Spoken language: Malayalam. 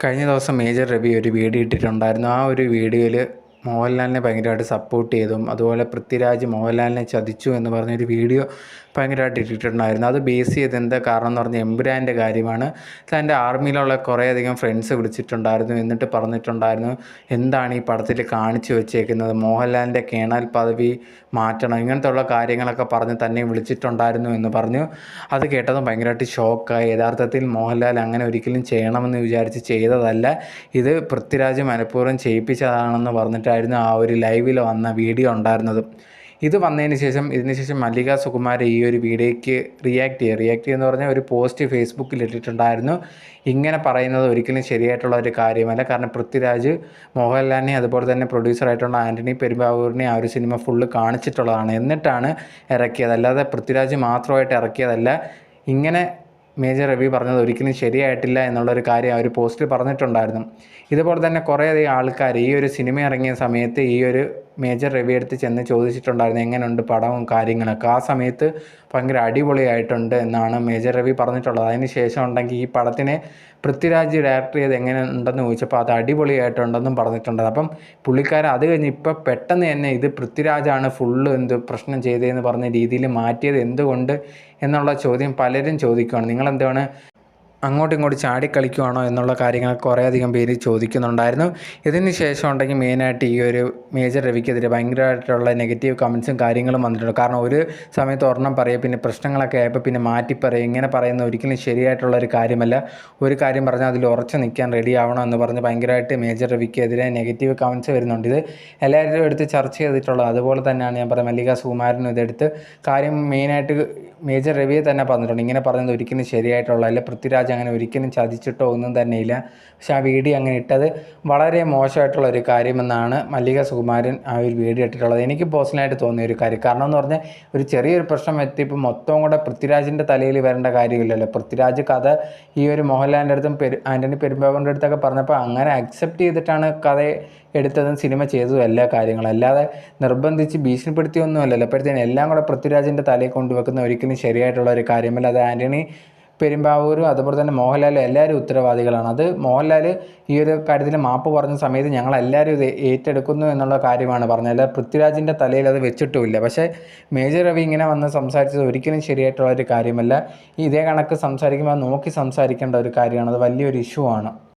കഴിഞ്ഞ ദിവസം മേജർ രവി ഒരു വീഡിയോ ഇട്ടിട്ടുണ്ടായിരുന്നു. ആ ഒരു വീഡിയോയിൽ മോഹൻലാലിനെ ഭയങ്കരമായിട്ട് സപ്പോർട്ട് ചെയ്തും അതുപോലെ പൃഥ്വിരാജ് മോഹൻലാലിനെ ചതിച്ചു എന്ന് പറഞ്ഞൊരു വീഡിയോ ഭയങ്കരമായിട്ട് ഇട്ടിട്ടുണ്ടായിരുന്നു. അത് ബേസ് ചെയ്ത് എന്താ കാരണം എന്ന് പറഞ്ഞാൽ എമ്പുരാന്റെ കാര്യമാണ്. തന്റെ ആർമിയിലുള്ള കുറേയധികം ഫ്രണ്ട്സ് വിളിച്ചിട്ടുണ്ടായിരുന്നു എന്നിട്ട് പറഞ്ഞിട്ടുണ്ടായിരുന്നു എന്താണ് ഈ പടത്തിൽ കാണിച്ചു വെച്ചേക്കുന്നത്? മോഹൻലാലിന്റെ കേണൽ പദവി മാറ്റണം ഇങ്ങനത്തെ ഉള്ള കാര്യങ്ങളൊക്കെ പറഞ്ഞ് തന്നെ വിളിച്ചിട്ടുണ്ടായിരുന്നു എന്ന് പറഞ്ഞു. അത് കേട്ടതും ഭയങ്കരമായിട്ട് ഷോക്കായി യഥാർത്ഥത്തിൽ മോഹൻലാൽ അങ്ങനെ ഒരിക്കലും ചെയ്യണമെന്ന് വിചാരിച്ച് ചെയ്തതല്ല. ഇത് പൃഥ്വിരാജ് മനഃപൂർവം ചെയ്യിപ്പിച്ചതാണെന്ന് പറഞ്ഞിട്ടായിരുന്നു ആ ഒരു ലൈവിൽ വന്ന വീഡിയോ ഉണ്ടായിരുന്നത്. ഇത് വന്നതിന് ശേഷം ഇതിന് ശേഷം മല്ലിക സുകുമാർ ഈ ഒരു വീഡിയോയ്ക്ക് റിയാക്ട് ചെയ്യുക റിയാക്ട് ചെയ്യുക എന്ന് പറഞ്ഞാൽ ഒരു പോസ്റ്റ് ഫേസ്ബുക്കിൽ ഇട്ടിട്ടുണ്ടായിരുന്നു. ഇങ്ങനെ പറയുന്നത് ഒരിക്കലും ശരിയായിട്ടുള്ള ഒരു കാര്യമല്ല. കാരണം പൃഥ്വിരാജ് മോഹൻലാലിനെ അതുപോലെ തന്നെ പ്രൊഡ്യൂസറായിട്ടുള്ള ആന്റണി പെരുമ്പാവൂരിനെ ആ ഒരു സിനിമ ഫുള്ള് കാണിച്ചിട്ടുള്ളതാണ്. എന്നിട്ടാണ് ഇറക്കിയത്. അല്ലാതെ പൃഥ്വിരാജ് മാത്രമായിട്ട് ഇറക്കിയതല്ല. ഇങ്ങനെ മേജർ രവി പറഞ്ഞത് ഒരിക്കലും ശരിയായിട്ടില്ല എന്നുള്ളൊരു കാര്യം ആ ഒരു പോസ്റ്റിൽ പറഞ്ഞിട്ടുണ്ടായിരുന്നു. ഇതുപോലെ തന്നെ കുറേയധികം ആൾക്കാർ ഈ ഒരു സിനിമ ഇറങ്ങിയ സമയത്ത് ഈ ഒരു മേജർ രവി അടുത്ത് ചെന്ന് ചോദിച്ചിട്ടുണ്ടായിരുന്നു എങ്ങനെയുണ്ട് പടവും കാര്യങ്ങളൊക്കെ. ആ സമയത്ത് ഭയങ്കര അടിപൊളിയായിട്ടുണ്ട് എന്നാണ് മേജർ രവി പറഞ്ഞിട്ടുള്ളത്. അതിന് ശേഷം ഉണ്ടെങ്കിൽ ഈ പടത്തിനെ പൃഥ്വിരാജ് ഡയറക്ടർ ചെയ്ത് എങ്ങനെ ഉണ്ടെന്ന് ചോദിച്ചപ്പോൾ അത് അടിപൊളിയായിട്ടുണ്ടെന്നും പറഞ്ഞിട്ടുണ്ട്. അപ്പം പുള്ളിക്കാരൻ അത് കഴിഞ്ഞ് ഇപ്പോൾ പെട്ടെന്ന് തന്നെ ഇത് പൃഥ്വിരാജാണ് ഫുള്ള് എന്ത് പ്രശ്നം ചെയ്തതെന്ന് പറഞ്ഞ രീതിയിൽ മാറ്റിയത് എന്തുകൊണ്ട് എന്നുള്ള ചോദ്യം പലരും ചോദിക്കുകയാണ് നിങ്ങൾ എന്താണ് അങ്ങോട്ടും ഇങ്ങോട്ടും ചാടിക്കളിക്കുവാണോ എന്നുള്ള കാര്യങ്ങൾ കുറേയധികം പേര് ചോദിക്കുന്നുണ്ടായിരുന്നു. ഇതിന് ശേഷം ഉണ്ടെങ്കിൽ മെയിനായിട്ട് ഈ ഒരു മേജർ രവിക്കെതിരെ ഭയങ്കരമായിട്ടുള്ള നെഗറ്റീവ് കമൻസും കാര്യങ്ങളും വന്നിട്ടുണ്ട്. കാരണം ഒരു സമയത്ത് ഒരെണ്ണം പറയുക പിന്നെ പ്രശ്നങ്ങളൊക്കെ ആയപ്പോൾ പിന്നെ മാറ്റി പറയും ഇങ്ങനെ പറയുന്ന ഒരിക്കലും ശരിയായിട്ടുള്ള ഒരു കാര്യമല്ല. ഒരു കാര്യം പറഞ്ഞാൽ അതിൽ ഉറച്ചു നിൽക്കാൻ റെഡി ആവണം എന്ന് പറഞ്ഞ് ഭയങ്കരമായിട്ട് മേജർ രവിക്കെതിരെ നെഗറ്റീവ് കമൻസ് വരുന്നുണ്ട്. ഇത് എല്ലാവരും എടുത്ത് ചർച്ച ചെയ്തിട്ടുള്ളത് അതുപോലെ തന്നെയാണ് ഞാൻ പറയുന്നത് മല്ലിക സുകുമാരനും ഇതെടുത്ത്. കാര്യം മെയിനായിട്ട് മേജർ രവിയെ തന്നെ പറഞ്ഞിട്ടുണ്ട്. ഇങ്ങനെ പറഞ്ഞത് ഒരിക്കലും ശരിയായിട്ടുള്ള അല്ലെ പൃഥ്വിരാജ് അങ്ങനെ ഒരിക്കലും ചതിച്ചിട്ടോ ഒന്നും തന്നെയില്ല പക്ഷെ ആ വീഡിയോ അങ്ങനെ ഇട്ടത് വളരെ മോശമായിട്ടുള്ള ഒരു കാര്യമെന്നാണ് മല്ലിക സുകുമാരൻ ആ ഒരു വീഡിയോ ഇട്ടിട്ടുള്ളത്. എനിക്ക് പേഴ്സണലായിട്ട് തോന്നിയ ഒരു കാര്യം. കാരണം എന്ന് പറഞ്ഞാൽ ഒരു ചെറിയൊരു പ്രശ്നം എത്തിയപ്പോൾ മൊത്തം കൂടെ പൃഥ്വിരാജിന്റെ തലയിൽ വരേണ്ട കാര്യമില്ലല്ലോ. പൃഥ്വിരാജ് കഥ ഈ ഒരു മോഹൻലാലിന്റെ അടുത്തും പെരു ആന്റണി പെരുമ്പാവിന്റെ അടുത്തൊക്കെ പറഞ്ഞപ്പോൾ അങ്ങനെ അക്സെപ്റ്റ് ചെയ്തിട്ടാണ് കഥ എടുത്തതും സിനിമ ചെയ്തതും എല്ലാ കാര്യങ്ങളും. അല്ലാതെ നിർബന്ധിച്ച് ഭീഷണിപ്പെടുത്തിയൊന്നും അല്ലല്ലോ അപ്പോഴത്തേനും എല്ലാം കൂടെ പൃഥ്വിരാജിന്റെ തലയിൽ കൊണ്ടുവെക്കുന്ന ഒരിക്കലും ശരിയായിട്ടുള്ള ഒരു കാര്യമല്ല. അത് ആന്റണി പെരുമ്പാവൂരും അതുപോലെ തന്നെ മോഹൻലാലും എല്ലാവരും ഉത്തരവാദികളാണ്. അത് മോഹൻലാൽ ഈ ഒരു കാര്യത്തിൽ മാപ്പ് പറഞ്ഞ സമയത്ത് ഞങ്ങൾ എല്ലാവരും ഇത് ഏറ്റെടുക്കുന്നു എന്നുള്ള കാര്യമാണ് പറഞ്ഞത്. അല്ല പൃഥ്വിരാജിന്റെ തലയിൽ അത് വെച്ചിട്ടുമില്ല. പക്ഷേ മേജർ രവി ഇങ്ങനെ വന്ന് സംസാരിച്ചത് ഒരിക്കലും ശരിയായിട്ടുള്ള ഒരു കാര്യമല്ല. ഇതേ കണക്ക് സംസാരിക്കുമ്പോൾ നോക്കി സംസാരിക്കേണ്ട ഒരു കാര്യമാണ്. അത് വലിയൊരു ഇഷ്യൂ ആണ്.